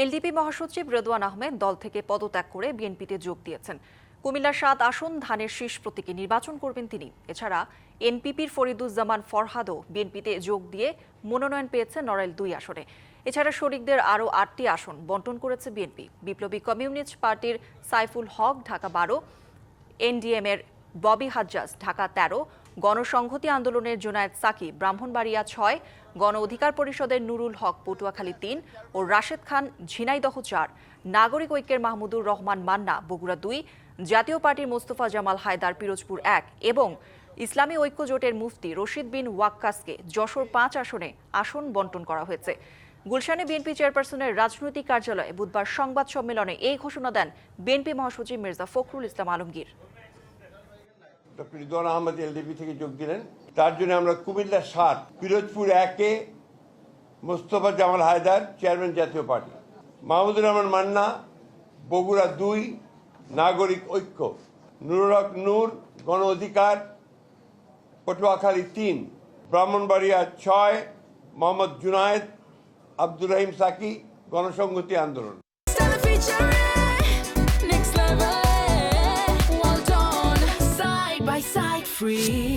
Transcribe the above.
LDP মহাসচিব রেদওয়ান আহমেদ দল থেকে পদত্যাগ করে বিএনপিতে যোগ দিয়েছেন। কুমিল্লার সাত আসন ধানের শীষ প্রতীকে নির্বাচন করবেন তিনি। এছাড়া এনপিপির ফরিদুজ্জামান ফরহাদও বিএনপিতে যোগ দিয়ে মনোনয়ন পেয়েছেন নড়াইল দুই আসনে। এছাড়া শরিকদের আরও আটটি আসন বন্টন করেছে বিএনপি। বিপ্লবী কমিউনিস্ট পার্টির সাইফুল হক ঢাকা বারো এনডিএম এর ববি হাজ্জাজ ঢাকা তেরো গণসংহতি আন্দোলনের জোনায়েদ সাকি ব্রাহ্মণবাড়িয়া ছয়, গণ অধিকার পরিষদের নুরুল হক পটুয়াখালী তিন ও রাশেদ খান ঝিনাইদহ চার, নাগরিক ঐক্যের মাহমুদুর রহমান মান্না বগুড়া দুই, জাতীয় পার্টির মোস্তফা জামাল হায়দার পিরোজপুর এক এবং ইসলামী ঐক্য জোটের মুফতি রশিদ বিন ওয়াক্কাসকে যশোর পাঁচ আসনে আসন বন্টন করা হয়েছে। গুলশানে বিএনপি চেয়ারপারসনের রাজনৈতিক কার্যালয়ে বুধবার সংবাদ সম্মেলনে এই ঘোষণা দেন বিএনপি মহাসচিব মির্জা ফখরুল ইসলাম আলমগীর। ডক্টর রিদওয়ান আহমদ এলডিপি থেকে যোগ দিলেন। তার জন্য আমরা কুমিল্লা সাত, পিরোজপুর একে, মোস্তফা জামাল হায়দার, চেয়ারম্যান জাতীয় পার্টি। মাহমুদুর রহমান মান্না, বগুড়া দুই, নাগরিক ঐক্য। নুরুল হক নূর, গণ অধিকার, পটুয়াখালী তিন, ব্রাহ্মণবাড়িয়া ছয়, মোহাম্মদ জুনায়েদ, আব্দুর রহিম সাকি, গণসংহতি আন্দোলন। free.